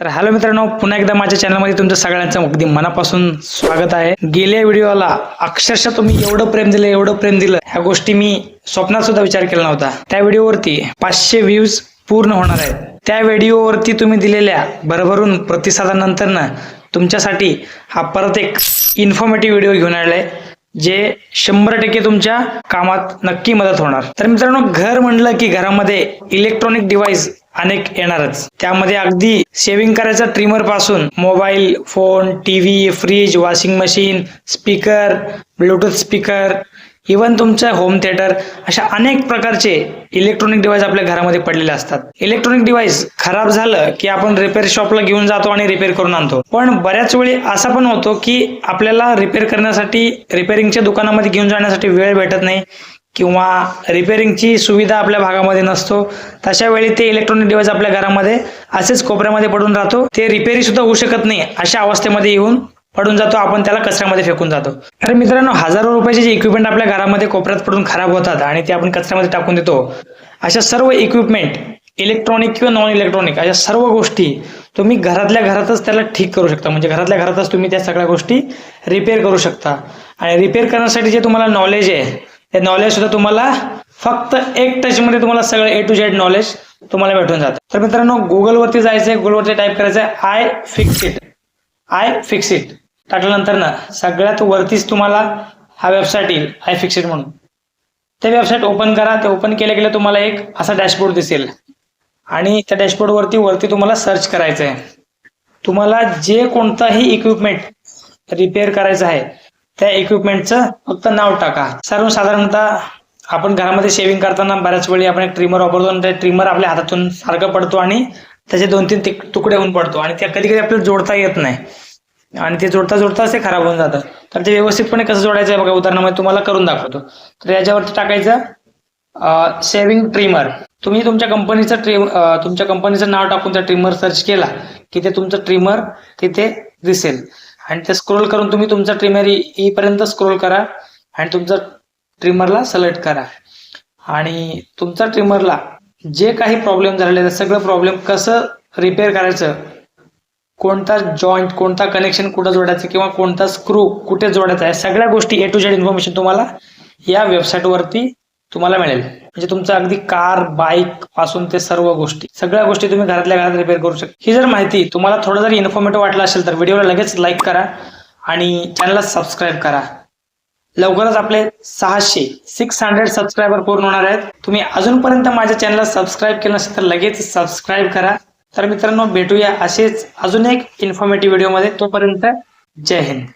तर हॅलो मित्रांनो पुन्हा एकदा माझ्या चॅनलमध्ये तुमचं सगळ्यांचं अगदी मनापासून स्वागत आहे. गेल्या व्हिडिओला अक्षरशः तुम्ही एवढं प्रेम दिलं एवढं प्रेम दिलं ह्या गोष्टी मी स्वप्नात सुद्धा विचार केला नव्हता. त्या व्हिडिओवरती पाचशे व्ह्यूज पूर्ण होणार आहेत. त्या व्हिडिओवरती तुम्ही दिलेल्या भरभरून प्रतिसादानंतरनं तुमच्यासाठी हा परत एक इन्फॉर्मेटिव्ह व्हिडिओ घेऊन आलाय जे शंभर टक्के तुमच्या कामात नक्की मदत होणार. तर मित्रांनो घर म्हणलं की घरामध्ये इलेक्ट्रॉनिक डिव्हाइस अनेक येणारच. त्यामध्ये अगदी सेव्हिंग करायचा ट्रिमरपासून mobile phone TV fridge washing machine speaker bluetooth speaker even तुमचं होम थिएटर अशा अनेक प्रकारचे इलेक्ट्रॉनिक डिव्हाइस आपल्या घरामध्ये पडलेले असतात. इलेक्ट्रॉनिक डिव्हाइस खराब झालं की आपण रिपेअर शॉपला घेऊन जातो आणि रिपेअर करून आणतो. पण बऱ्याच वेळी असा पण होतो की आपल्याला रिपेअर करण्यासाठी रिपेअरिंगच्या दुकानामध्ये घेऊन जाण्यासाठी वेळ भेटत नाही. किंवा रिपेअरिंगची सुविधा आपल्या भागामध्ये नसतो तशा वेळी ते इलेक्ट्रॉनिक डिव्हाइस आपल्या घरामध्ये असेच कोपऱ्यामध्ये पडून राहतो. ते रिपेअरी सुद्धा होऊ शकत नाही अशा अवस्थेमध्ये येऊन पडून जातो आपण त्याला कचऱ्यामध्ये फेकून जातो. तर मित्रांनो हजारो रुपयाचे जे इक्विपमेंट आपल्या घरामध्ये कोपऱ्यात पडून खराब होतात आणि ते आपण कचऱ्यामध्ये टाकून देतो अशा सर्व इक्विपमेंट इलेक्ट्रॉनिक किंवा नॉन इलेक्ट्रॉनिक अशा सर्व गोष्टी तुम्ही घरातल्या घरातच त्याला ठीक करू शकता. म्हणजे घरातल्या घरातच तुम्ही त्या सगळ्या गोष्टी रिपेअर करू शकता. आणि रिपेअर करण्यासाठी जे तुम्हाला नॉलेज आहे ते नॉलेज सुद्धा तुम्हाला फक्त एक टचमध्ये तुम्हाला सगळं ए टू झेड नॉलेज तुम्हाला भेटून जातं. तर मित्रांनो गुगलवरती जायचंय गुगलवरती टाईप करायचं आहे I fix it I fix it टाकल्यानंतर ना सगळ्यात वरतीच तुम्हाला हा वेबसाईट येईल आय फिक्स इट म्हणून. ते वेबसाईट ओपन करा ते ओपन केल्या गेलं तुम्हाला एक असा डॅशबोर्ड दिसेल. आणि त्या डॅशबोर्ड वरती वरती तुम्हाला सर्च करायचं आहे तुम्हाला जे कोणताही इक्विपमेंट रिपेअर करायचं आहे त्या इक्विपमेंटचं फक्त नाव टाका. सर्वसाधारणतः आपण घरामध्ये शेविंग करताना बऱ्याच वेळी आपण एक ट्रिमर वापरतो आणि त्या ट्रिमर आपल्या हातातून सारखं पडतो आणि त्याचे दोन तीन तुकडे होऊन पडतो आणि त्या कधी कधी आपल्याला जोडता येत नाही. आणि ते जोडता जोडता ते खराब होऊन जातं तर ते व्यवस्थितपणे कसं जोडायचं आहे बघा उदाहरणामध्ये तुम्हाला करून दाखवतो. तर याच्यावरती टाकायचं सेव्हिंग ट्रिमर तुम्ही तुमच्या कंपनीचं ट्रिम तुमच्या कंपनीचं नाव टाकून त्या ट्रिमर सर्च केला की ते तुमचं ट्रिमर तिथे दिसेल. आणि ते स्क्रोल करून तुम्ही तुमचा ट्रिमर येईपर्यंत स्क्रोल करा आणि तुमचा ट्रिमरला सिलेक्ट करा. आणि तुमचा ट्रिमरला जे काही प्रॉब्लेम झालेले आहेत, सगळं प्रॉब्लेम कसं रिपेअर करायचं कोणता जॉईंट कोणता कनेक्शन कुठं जोडायचं किंवा कोणता स्क्रू कुठे जोडायचा आहे सगळ्या गोष्टी ए टू झेड इन्फॉर्मेशन तुम्हाला या वेबसाईटवरती तुम्हाला मिळेल. म्हणजे तुमचं अगदी कार बाईकपासून ते सर्व गोष्टी. सगळ्या गोष्टी तुम्ही घरातल्या घरात रिपेअर करू शकता. ही जर माहिती तुम्हाला थोडं जर इन्फॉर्मेटिव्ह वाटलं असेल तर व्हिडिओला लगेच लाईक करा आणि चॅनलला सबस्क्राईब करा. लवकरच आपले सहाशे सिक्स हंड्रेड सबस्क्रायबर पूर्ण होणार आहेत. तुम्ही अजूनपर्यंत माझ्या चॅनलला सबस्क्राईब केलं नसेल तर लगेच सबस्क्राईब करा. तर मित्रांनो भेटूया असेच अजून एक इन्फॉर्मेटिव्ह व्हिडिओमध्ये तोपर्यंत जय हिंद.